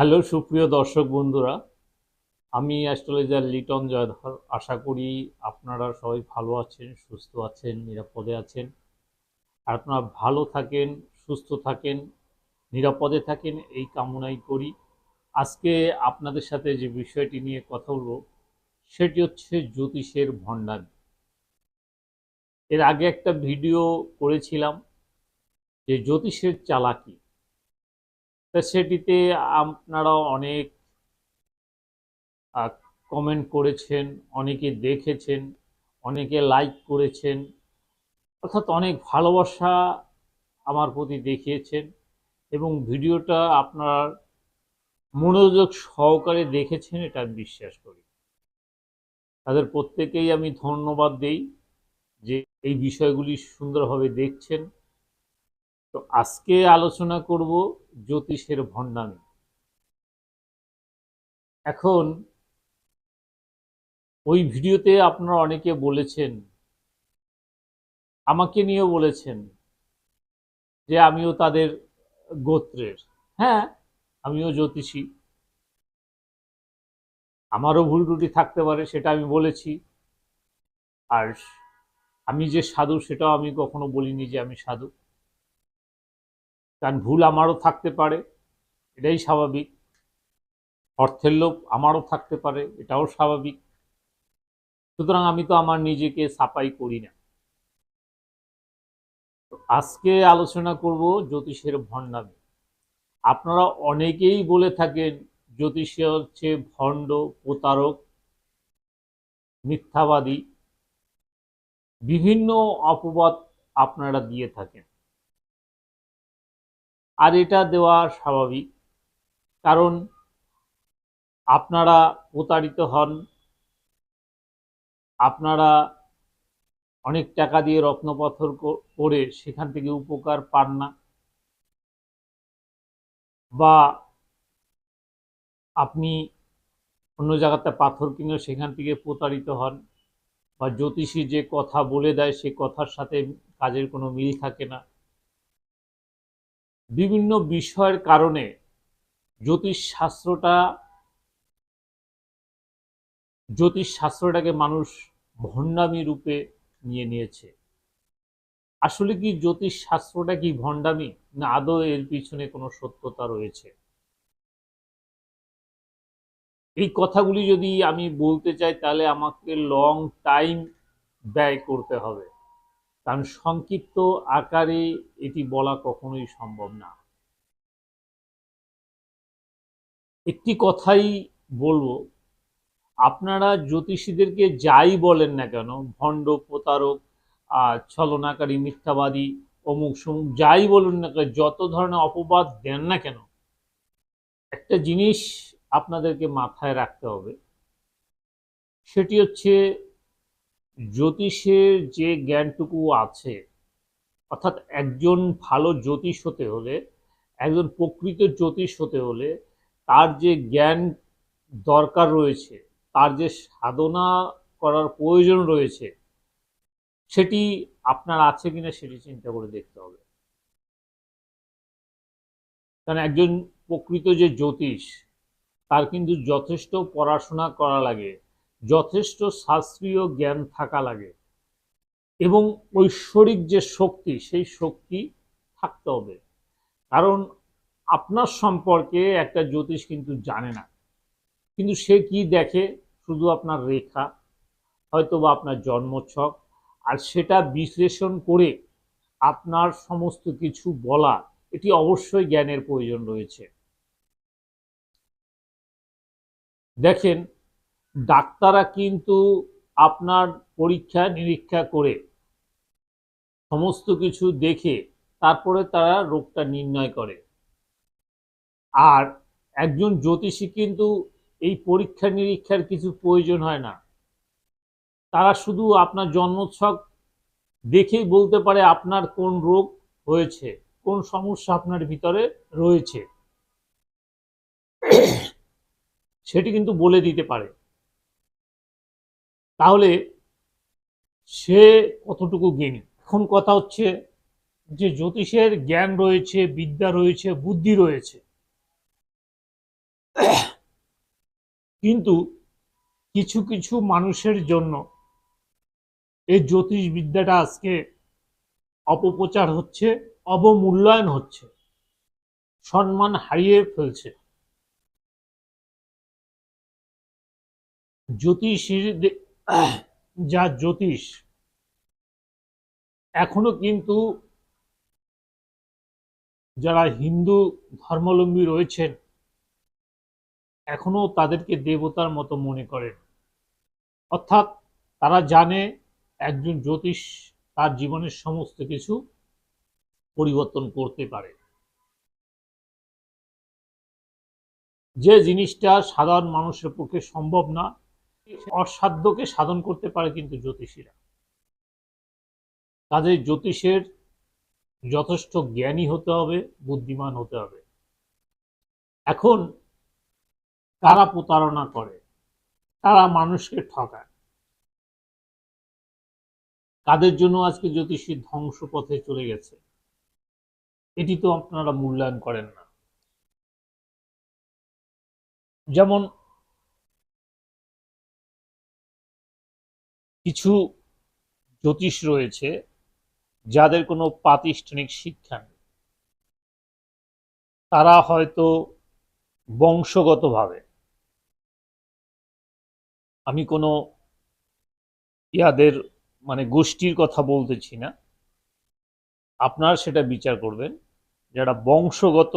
Hello, সুপ্রিয় দর্শক বন্ধুরা। আমি অ্যাস্ট্রোলজার লিটন জয়ধর। আশা করি আপনারা সবাই ভালো আছেন, সুস্থ আছেন, নিরাপদে আছেন। আর আপনারা ভালো থাকেন, সুস্থ থাকেন, নিরাপদে থাকেন, এই কামনাই করি। আজকে আপনাদের সাথে যে বিষয়টি নিয়ে কথা বলব, সেটি হচ্ছে জ্যোতিষের ভণ্ডামি এর আগে একটা ভিডিও করেছিলাম যে জ্যোতিষের চালাকি। তা সেটিতে আপনারা অনেক কমেন্ট করেছেন, অনেকে দেখেছেন, অনেকে লাইক করেছেন, অর্থাৎ অনেক ভালোবাসা আমার প্রতি দেখিয়েছেন এবং ভিডিওটা আপনার মনোযোগ সহকারে দেখেছেন এটা আমি বিশ্বাস করি। তাদের প্রত্যেকেই আমি ধন্যবাদ দেই যে এই বিষয়গুলি সুন্দরভাবে দেখছেন। তো আজকে আলোচনা করব জ্যোতিষের ভণ্ডামি। এখন, ওই ভিডিওতে আপনারা অনেকে বলেছেন, আমাকে নিয়েও বলেছেন যে আমিও তাদের গোত্রের। হ্যাঁ আমিও জ্যোতিষী। আমারও ভুল ত্রুটি থাকতে পারে, সেটা আমি বলেছি। আর আমি যে সাধু, সেটাও আমি কখনো বলিনি যে আমি সাধু। কারণ ভুল আমারও থাকতে পারে, এটাই স্বাভাবিক। অর্থের লোভ আমারও থাকতে পারে, এটাও স্বাভাবিক। সুতরাং আমি তো আমার নিজেকে সাপাই করি না। আজকে আলোচনা করব জ্যোতিষের ভণ্ডামি আপনারা অনেকেই বলে থাকেন, জ্যোতিষে হচ্ছে ভণ্ড, প্রতারক, মিথ্যাবাদী। বিভিন্ন অপবাদ আপনারা দিয়ে থাকেন। আর এটা দেওয়া স্বাভাবিক। কারণ আপনারা প্রতারিত হন, আপনারা অনেক টাকা দিয়ে রত্নপাথর করে সেখান থেকে উপকার পান না। বা আপনি অন্য জায়গাতে পাথর কিনে সেখান থেকে প্রতারিত হন, বা জ্যোতিষী যে কথা বলে দেয় সে কথার সাথে কাজের কোনো মিল থাকে না। বিভিন্ন বিষয়ের কারণে জ্যোতিষশাস্ত্রটা, জ্যোতিষশাস্ত্রটাকে মানুষ ভণ্ডামি রূপে নিয়ে নিয়েছে। আসলে কি জ্যোতিষ শাস্ত্রটা কি ভণ্ডামি, না আদৌ এর পিছনে কোনো সত্যতা রয়েছে? এই কথাগুলি যদি আমি বলতে চাই, তাহলে আমাকে লং টাইম ব্যয় করতে হবে। কারণ সংক্ষিপ্ত আকারে এটি বলা কখনোই সম্ভব না। একটি কথাই বলব, আপনারা জ্যোতিষীদেরকে যাই বলেন না কেন, ভণ্ড, প্রতারক ছলনাকারী, মিথ্যাবাদী, অমুক সমুক যাই বলুন না কেন, যত ধরনের অপবাদ দেন না কেন, একটা জিনিস আপনাদেরকে মাথায় রাখতে হবে, সেটি হচ্ছে জ্যোতিষের যে জ্ঞানটুকু আছে, অর্থাৎ একজন ভালো জ্যোতিষ হতে হলে, একজন প্রকৃত জ্যোতিষ হতে হলে তার যে জ্ঞান দরকার রয়েছে, তার যে সাধনা করার প্রয়োজন রয়েছে, সেটি আপনার আছে কিনা সেটি চিন্তা করে দেখতে হবে। কারণ একজন প্রকৃত যে জ্যোতিষ, তার কিন্তু যথেষ্ট পড়াশোনা করা লাগে। যথেষ্ট শাস্ত্রীয় জ্ঞান থাকা লাগে এবং ঐশ্বরিক যে শক্তি, সেই শক্তি থাকতে হবে। কারণ আপনার সম্পর্কে একটা জ্যোতিষ কিন্তু জানে না। কিন্তু সে কি দেখে? শুধু আপনার রেখা হয়তো বা আপনার জন্মছক, আর সেটা বিশ্লেষণ করে আপনার সমস্ত কিছু বলা, এটি অবশ্যই জ্ঞানের প্রয়োজন রয়েছে। দেখেন ডাক্তাররা কিন্তু আপনার পরীক্ষা, নিরীক্ষা করে সমস্ত কিছু দেখে তারপরে তারা রোগটা নির্ণয় করে। আর একজন জ্যোতিষী কিন্তু এই পরীক্ষা, নিরীক্ষার কিছু প্রয়োজন হয় না। তারা শুধু আপনার জন্মোৎসব দেখেই বলতে পারে আপনার কোন রোগ হয়েছে, কোন সমস্যা আপনার ভিতরে রয়েছে। সেটি কিন্তু বলে দিতে পারে। তাহলে সে কতটুকু জ্ঞানী? এখন কথা হচ্ছে যে জ্যোতিষের জ্ঞান রয়েছে, বিদ্যা রয়েছে, বুদ্ধি রয়েছে। কিন্তু কিছু কিছু মানুষের জন্য এই জ্যোতিষ বিদ্যাটা আজকে অপপ্রচার হচ্ছে, অবমূল্যায়ন হচ্ছে, সম্মান হারিয়ে ফেলছে। জ্যোতিষীর যা জ্যোতিষ। এখনও কিন্তু যারা হিন্দু ধর্মাবলম্বী রয়েছেন, এখনও তাদেরকে দেবতার মতো মনে করেন। অর্থাৎ তারা জানে একজন জ্যোতিষ তার জীবনের সমস্ত কিছু পরিবর্তন করতে পারে। যে জিনিসটা সাধারণ মানুষের পক্ষে সম্ভব না অসাধ্যকে সাধন করতে পারে কিন্তু জ্যোতিষীরা। কাজে জ্যোতিষের যথেষ্ট জ্ঞানী হতে হবে, বুদ্ধিমান হতে হবে। এখন কারা প্রতারণা করে, তারা মানুষকে ঠকায়। কাদের জন্য আজকে জ্যোতিষী ধ্বংস পথে চলে গেছে? এটি তো আপনারা মূল্যায়ন করেন না। যেমন কিছু জ্যোতিষ রয়েছে যাদের কোনো প্রাতিষ্ঠানিক শিক্ষা নেই। তারা হয়তো বংশগতভাবে আমি কোনো ইয়াদের মানে গোষ্ঠীর কথা বলতেছি না। আপনার সেটা বিচার করবেন। যারা বংশগত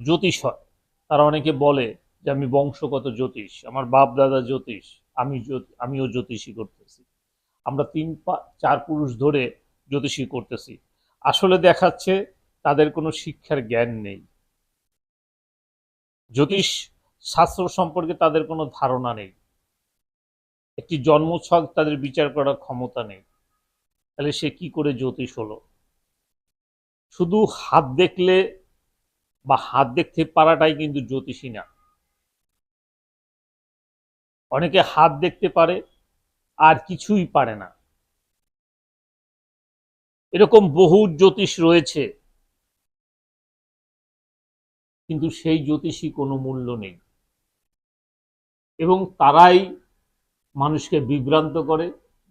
জ্যোতিষ হয়, তারা অনেকে বলে যে আমি বংশগত জ্যোতিষ, আমার বাপ দাদা জ্যোতিষ। আমি আমিও জ্যোতিষী করতেছি। আমরা তিন চার পুরুষ ধরে জ্যোতিষী করতেছি। আসলে দেখাচ্ছে তাদের কোনো শিক্ষার জ্ঞান নেই। জ্যোতিষ শাস্ত্র সম্পর্কে তাদের কোনো ধারণা নেই। একটি জন্মছক তাদের বিচার করার ক্ষমতা নেই। তাহলে সে কি করে জ্যোতিষ হলো? শুধু হাত দেখলে বা হাত দেখতে পারাটাই কিন্তু জ্যোতিষী না। অনেকে হাত দেখতে পারে, আর কিছুই পারে না। এরকম বহু জ্যোতিষ রয়েছে, কিন্তু সেই জ্যোতিষী কোনো মূল্য নেই। এবং তারাই মানুষকে বিভ্রান্ত করে,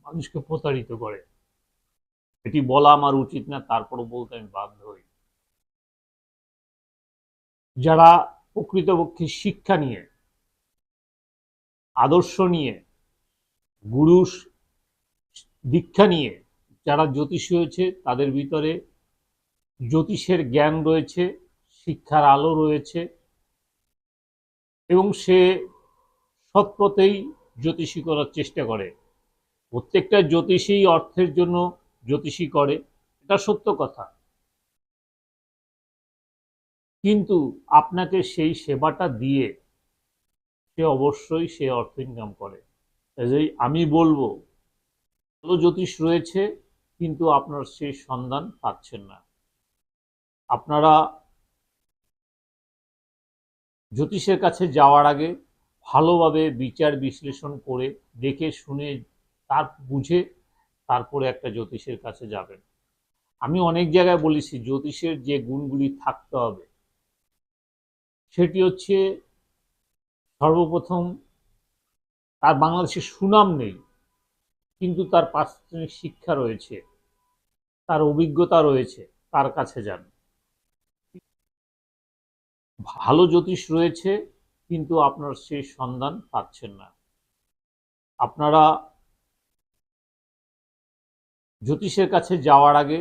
মানুষকে প্রতারিত করে। এটি বলা আমার উচিত না, তারপরও বলতে আমি বাধ্য হই। যারা প্রকৃতপক্ষে শিক্ষা নিয়ে আদর্শ নিয়ে গুরু দীক্ষা নিয়ে যারা জ্যোতিষী হয়েছে, তাদের ভিতরে জ্যোতিষের জ্ঞান রয়েছে, শিক্ষার আলো রয়েছে এবং সে সৎপথেই জ্যোতিষী করার চেষ্টা করে। প্রত্যেকটা জ্যোতিষী অর্থের জন্য জ্যোতিষী করে, এটা সত্য কথা। কিন্তু আপনাকে সেই সেবাটা দিয়ে সে অবশ্যই সে অর্থ ইনকাম করে। আমি বলব, ভালো জ্যোতিষ রয়েছে, কিন্তু আপনার সেই সন্ধান পাচ্ছেন না। আপনারা জ্যোতিষের কাছে যাওয়ার আগে ভালোভাবে বিচার বিশ্লেষণ করে দেখে শুনে তার বুঝে তারপরে একটা জ্যোতিষের কাছে যাবেন। আমি অনেক জায়গায় বলেছি, জ্যোতিষের যে গুণগুলি থাকতে হবে, সেটি হচ্ছে সর্বপ্রথম তার বাংলাদেশে সুনাম নেই, কিন্তু তার প্রাতিষ্ঠানিক শিক্ষা রয়েছে, তার অভিজ্ঞতা রয়েছে, তার কাছে যান। ভালো জ্যোতিষ রয়েছে, কিন্তু আপনার সেই সন্ধান পাচ্ছেন না। আপনারা জ্যোতিষের কাছে যাওয়ার আগে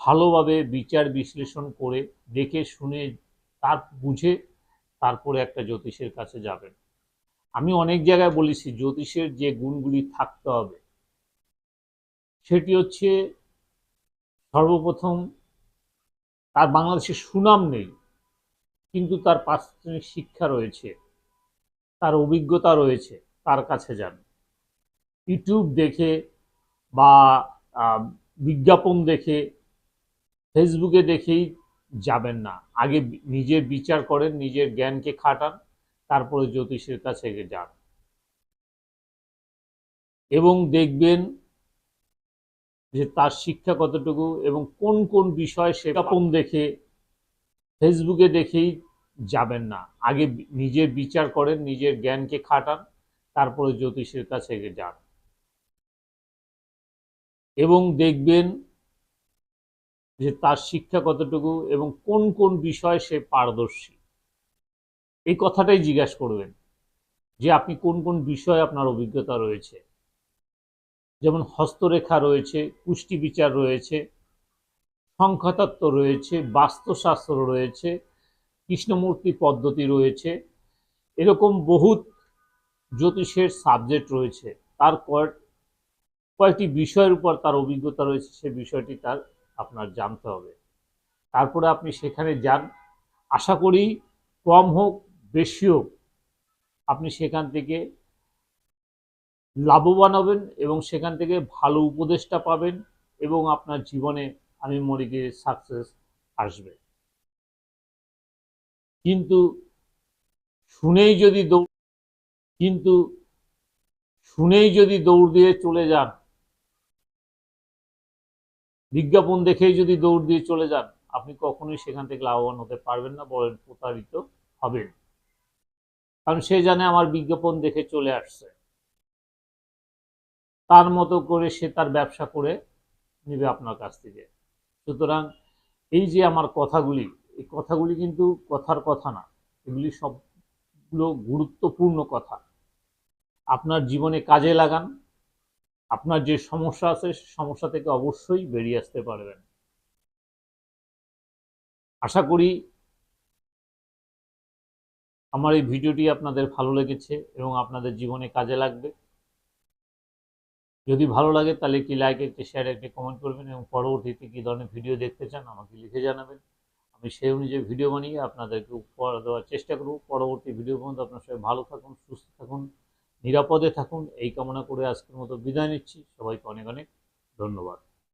ভালোভাবে বিচার বিশ্লেষণ করে দেখে শুনে তার বুঝে তারপরে একটা জ্যোতিষের কাছে যাবেন। আমি অনেক জায়গায় বলেছি, জ্যোতিষের যে গুণগুলি থাকতে হবে, সেটি হচ্ছে সর্বপ্রথম তার বাংলাদেশে সুনাম নেই, কিন্তু তার প্রাতিষ্ঠানিক শিক্ষা রয়েছে, তার অভিজ্ঞতা রয়েছে, তার কাছে যান। ইউটিউব দেখে বা বিজ্ঞাপন দেখে, ফেসবুকে দেখেই যাবেন না। আগে নিজের বিচার করেন, নিজের জ্ঞানকে খাটান, তারপরে জ্যোতিষের কাছে যান। এবং দেখবেন যে তার শিক্ষা কতটুকু এবং কোন কোন বিষয় সে বিজ্ঞাপন দেখে ফেসবুকে দেখেই যাবেন না। আগে নিজের বিচার করেন, নিজের জ্ঞানকে খাটান, তারপরে জ্যোতিষের কাছে যান। এবং দেখবেন যে তার শিক্ষা কতটুকু এবং কোন কোন বিষয়ে সে পারদর্শী। এই কথাটাই জিজ্ঞাসা করবেন যে আপনি কোন কোন বিষয়ে আপনার অভিজ্ঞতা রয়েছে। যেমন হস্তরেখা রয়েছে পুষ্টি বিচার রয়েছে, সংখ্যাতত্ত্ব রয়েছে, বাস্তুশাস্ত্র রয়েছে, কৃষ্ণমূর্তি পদ্ধতি রয়েছে, এরকম বহুত জ্যোতিষের সাবজেক্ট রয়েছে। তার কয়েকটি বিষয়ের উপর তার অভিজ্ঞতা রয়েছে, সে বিষয়টি তার আপনার জানতে হবে। তারপরে আপনি সেখানে যান। আশা করি কম হোক, বেশি হোক, আপনি সেখান থেকে লাভবান হবেন এবং সেখান থেকে ভালো উপদেশটা পাবেন এবং আপনার জীবনে, আমি মনে করি সাকসেস আসবে। কিন্তু শুনেই যদি দৌড় কিন্তু শুনেই যদি দৌড় দিয়ে চলে যান বিজ্ঞাপন দেখেই যদি দৌড় দিয়ে চলে যান, আপনি কখনোই সেখান থেকে লাভবান হতে পারবেন না বলেন প্রতারিত হবেন। কারণ সে জানে আমার বিজ্ঞাপন দেখে চলে আসছে। তার মতো করে সে তার ব্যবসা করে নেবে আপনার কাছ থেকে। সুতরাং এই যে আমার কথাগুলি, এই কথাগুলি কিন্তু কথার কথা না, এগুলি সবগুলো গুরুত্বপূর্ণ কথা। আপনার জীবনে কাজে লাগান আপনার যে সমস্যা আছে সমস্যা থেকে অবশ্যই বেরিয়ে আসতে পারবেন। আশা করি আমার এই ভিডিওটি আপনাদের ভালো লেগেছে এবং আপনাদের জীবনে কাজে লাগবে। যদি ভালো লাগে, তাহলে একটি লাইক, একটি শেয়ার, একটি কমেন্ট করবেন এবং পরবর্তীতে কী ধরনের ভিডিও দেখতে চান, আমাকে লিখে জানাবেন। আমি সেই অনুযায়ী ভিডিও বানিয়ে আপনাদেরকে উপহার দেওয়ার চেষ্টা করব। পরবর্তী ভিডিও পর্যন্ত আপনার সবাই ভালো থাকুন, সুস্থ থাকুন। নিরাপদে থাকুন এই কামনা করে আজকের মতো বিদায় নিচ্ছি। সবাইকে অনেক অনেক ধন্যবাদ।